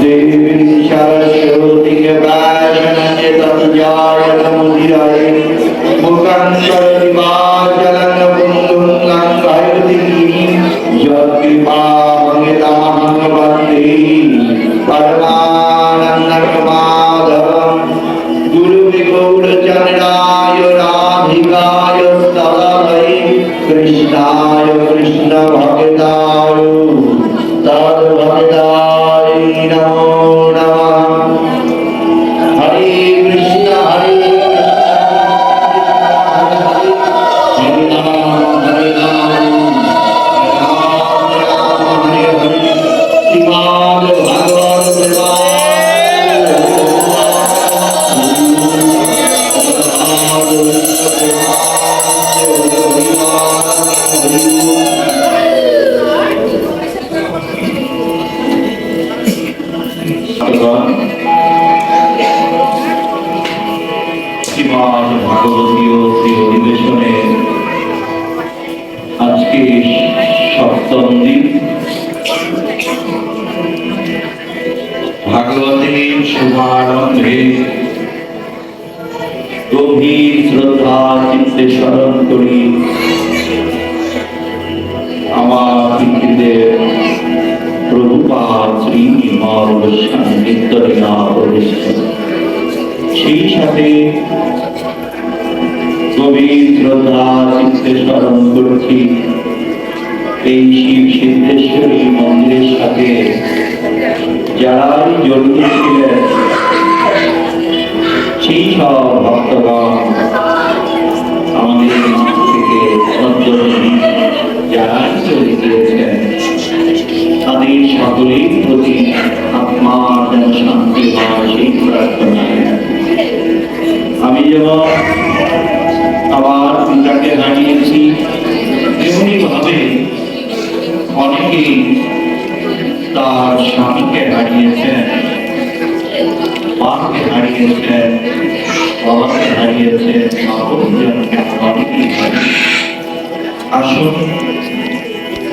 देवी सरस्वती के बाद तम जाय तमुदिराय। ভাগবতীর শুভারম্ভে গভীর শ্রদ্ধা চিত্তে স্মরণ করি। আমার পিতৃদেব প্রভুপাদ শ্রী নিত্যলীলা সেই সাথে গভীর শ্রদ্ধা চিত্তে স্মরণ করছি। এই শিব সিদ্ধেশ্বরী আমি যেমন আমার পিতাকে হারিয়েছি তেমনি ভাবে অনেকেই তার স্বামীকে হারিয়েছেন। মাকে হারিয়েছেন বাবাকে আপনজনকে আসুন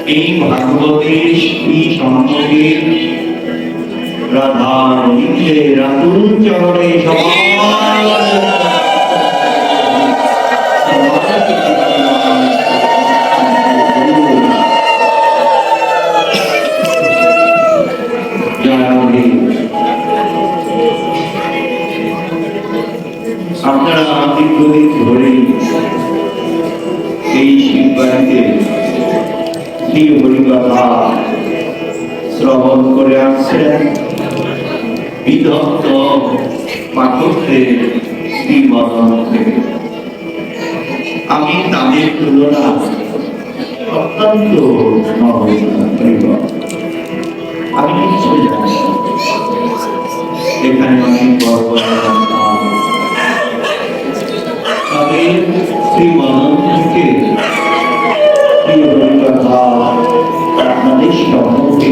এই ভাগবতের শ্রী সম্পর্কের রাধা আতুল চরণে আপনারা পাঠকদের শ্রীবদন থেকে আমি তাদের তুলনা অত্যন্ত। আমি কিছু জানি। এখানে অনেক বড় বড় জানতাম তাদের শ্রীবদন থেকে আপনাদের সম্মুখে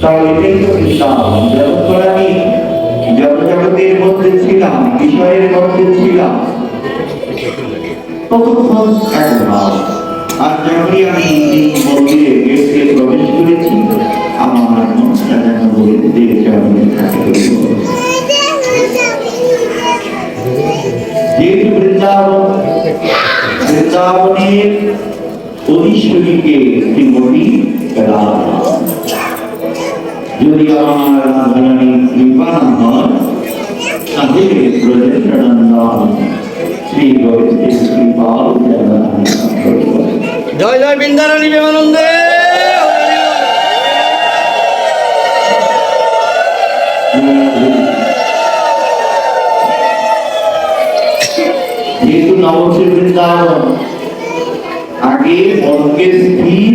তাহলে এটাই যখন আমি জগজগতের মধ্যে ছিলাম বিষয়ের মধ্যে ছিলাম। ততক্ষণ এক আর যখনই আমি এই মন্দিরে গেটে প্রবেশ করেছি, আমার মনটা যেন বলতে চরণে থাকে যেহেতু বৃন্দাবন, বৃন্দাবনের অধীশ্বরীকে শ্রীমতী রাধা। যদি আমার রাধারানীর কৃপা না হয় তাহলে ব্রজেন্দ্রনন্দন শ্রী গোবিন্দের কৃপা জয় জয় বৃন্দারানী প্রেমানন্দে যেহেতু নবশ্রী বৃন্দাবন আগে মনকে স্থির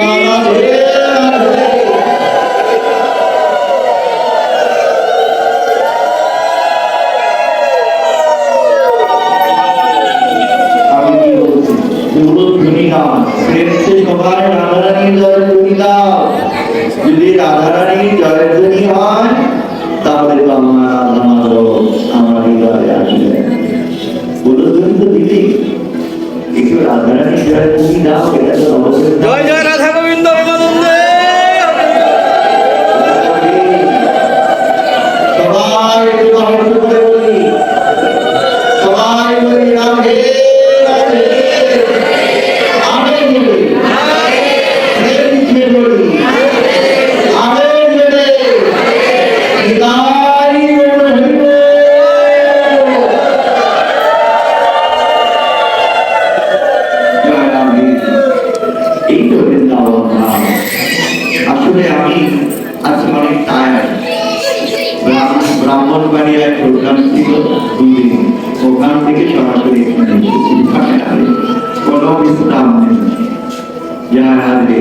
আসবে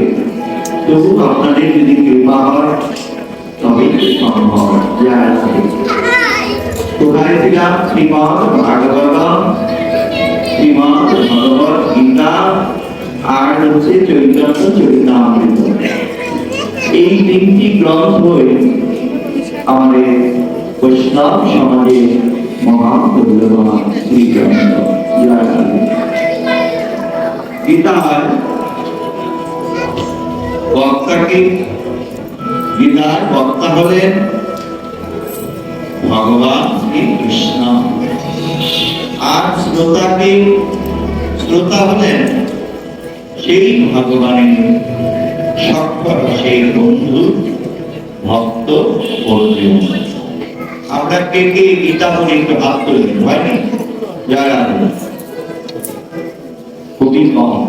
তবু আপনাদের যদি কৃপা হয় তবে সম্ভব কোথায় ছিলাম? ভাগবত গীতা, আর হচ্ছে চৈতন্য চরিতামৃত। এই তিনটি আমাদের বৈষ্ণব বক্তাকে গীতার বক্তা হলেন ভগবান শ্রী কৃষ্ণ আর শ্রোতাকে, শ্রোতা হলেন সেই ভগবানের সক্ষর সেই বন্ধু, ভক্ত অর্জুন। আমরা কে কে গীতা পড়ে একটু হাত তুলে হয়নি যারা খুবই কম।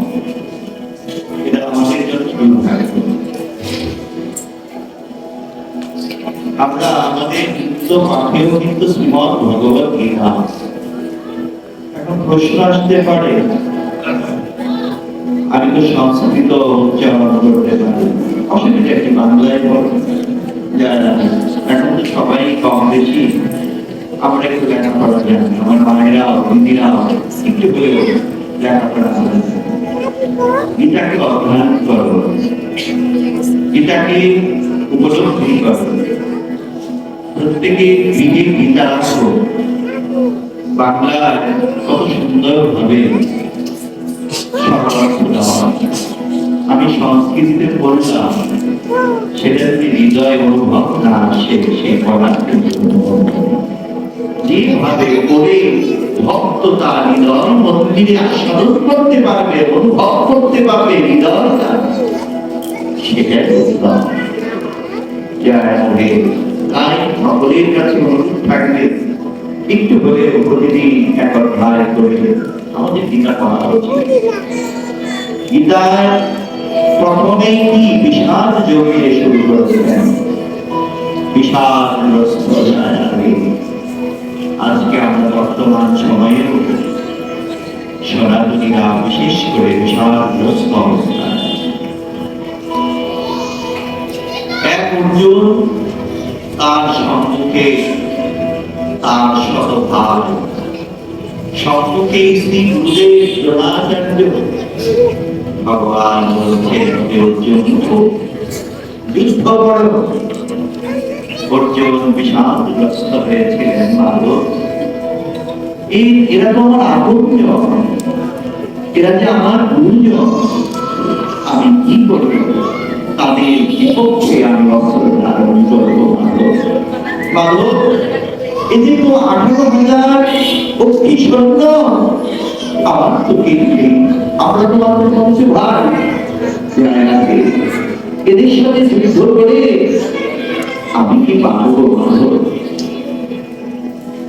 আমরা আমাদের নিত্য পাঠেও কিন্তু শ্রীমদ ভগবত গীতা এখন প্রশ্ন আসতে পারে, আমি তো সংস্কৃত উচ্চারণ করতে পারি। অসুবিধা কি, বাংলায় পড় যারা এখন তো সবাই কম বেশি আমরা একটু লেখাপড়া জানি। আমার মায়েরা হিন্দিরা একটু হলেও লেখাপড়া জানে। গীতাকে অধ্যয়ন করো। গীতাকে উপলব্ধি করো। প্রত্যেকে নিজের গীতা রাখো বাংলায় কত সুন্দর ভাবে আমি সংস্কৃতিতে পড়লাম সেটা যদি হৃদয় অনুভব না আসে, সে নেই। যেভাবে পড়ে ভক্ত তার হৃদয় মন্দিরে আস্বাদন করতে পারবে, অনুভব করতে পারবে হৃদয় সেটাই উত্তম জয় তাই সকলের কাছে অনুরোধ থাকবে একটু হলে প্রতিদিন এক অধ্যায় করে আমাদের গীতা পড়া উচিত গীতার প্রথমেই কি বিষাদ জমিয়ে শুরু করেছিলেন? বিষাদ আজকে আমরা বর্তমান সময়ে সনাতনীরা বিশেষ করে বিষাদগ্রস্ত অবস্থায়। এক অর্জুন তার সম্মুখে, তার শতভাগ সম্মুখে গুরুদেব ভগবান অর্জুন যুদ্ধ করো অর্জুন বিষাদগ্রস্ত হয়েছিলেন এই এরা তো আমার আপত্য এরা যে আমার গুরুজন আমি কি করব? তাদের বিপক্ষে আমি অস্ত্র ধারণ করব মাধব এতে তো আঠারো হাজার অক্ষি সৈন্য আমার তো কেউ আমরা তো জানে না কে। এদের সাথে যুদ্ধ করে আমি কি পারব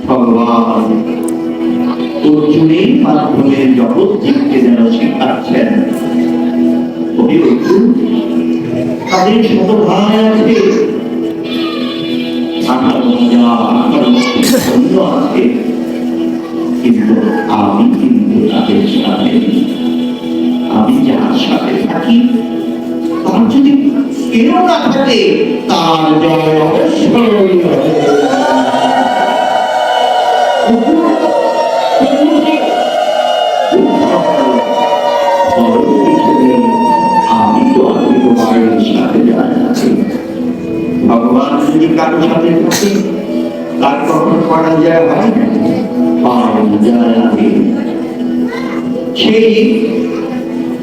ভগবান অর্জুনের মাধ্যমে জগৎ জীবকে যেন শিখাচ্ছেন। ওই অর্জুন, তাদের আছে। কিন্তু আমি কিন্তু তাদের সাথে আমি যার সাথে থাকি তার যদি কেউ না থাকে তার জয় অবশ্যই যদি কারও সাথে থাকে তার কখন করা যায় হয় সেই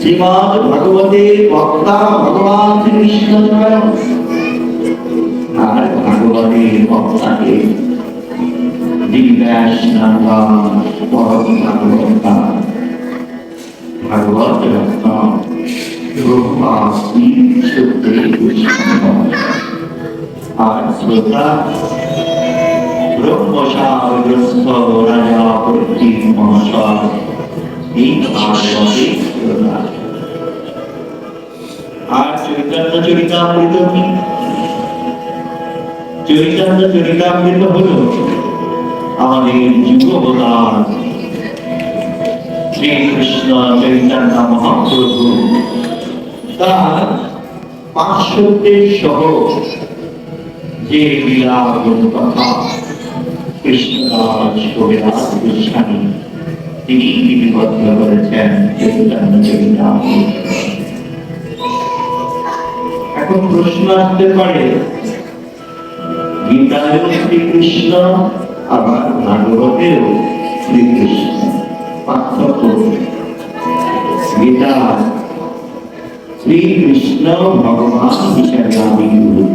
শ্রীমদ ভগবতে বক্তা ভগবান ভগবতের বক্তাকে ভাগবতা রূপাস্মি শুদ্ধে কৃষ্ণ। আর শ্রোতা ব্রহ্মসাগরস্থ রাজা প্রতি মহাশয় এই ভাগবতে আর চৈতন্য চরিতামৃত আমাদের যুগবদান শ্রীকৃষ্ণ চৈতন্য মহাপ্রভু। তার পাঁচশোদের সহ যে লীলাগুণ কথা এখন প্রশ্ন আসতে পারে গীতায় শ্রীকৃষ্ণ, আবার ভাগবতেও শ্রীকৃষ্ণ। পার্থক্য গীতা, শ্রীকৃষ্ণ ভগবান হিসাবে আবির্ভূত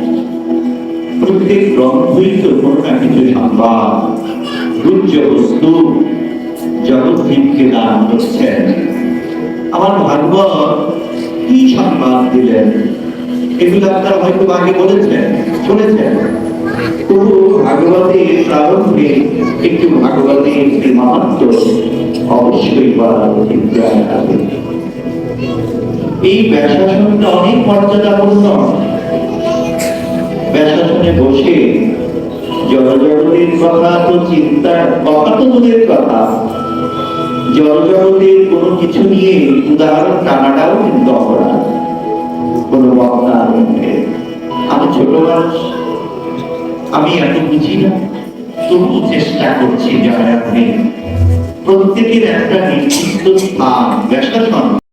প্রত্যেক গ্রন্থই তো কোনো না কিছু সংবাদ গুজ্জ বস্তু জগৎকে দান করছেন। আমার ভাগবত কি সংবাদ দিলেন? এগুলো আপনারা হয়তো আগে বলেছেন, শুনেছেন। তবু ভাগবতের প্রারম্ভে একটু ভাগবতের একটি মাহাত্ম অবশ্যই বলা এই ব্যাসাসনটা অনেক মর্যাদাপূর্ণ। বসে কথা তো চিন্তার কথা তো কথা। জড়জগতের কোনো কিছু নিয়ে উদাহরণ টানাটাও কিন্তু অপরাধ। কোনো আমি ছোট মানুষ। আমি এত বুঝি না। তবু চেষ্টা করছি জয়াগ্রে প্রত্যেকের একটা নির্দিষ্ট স্থান।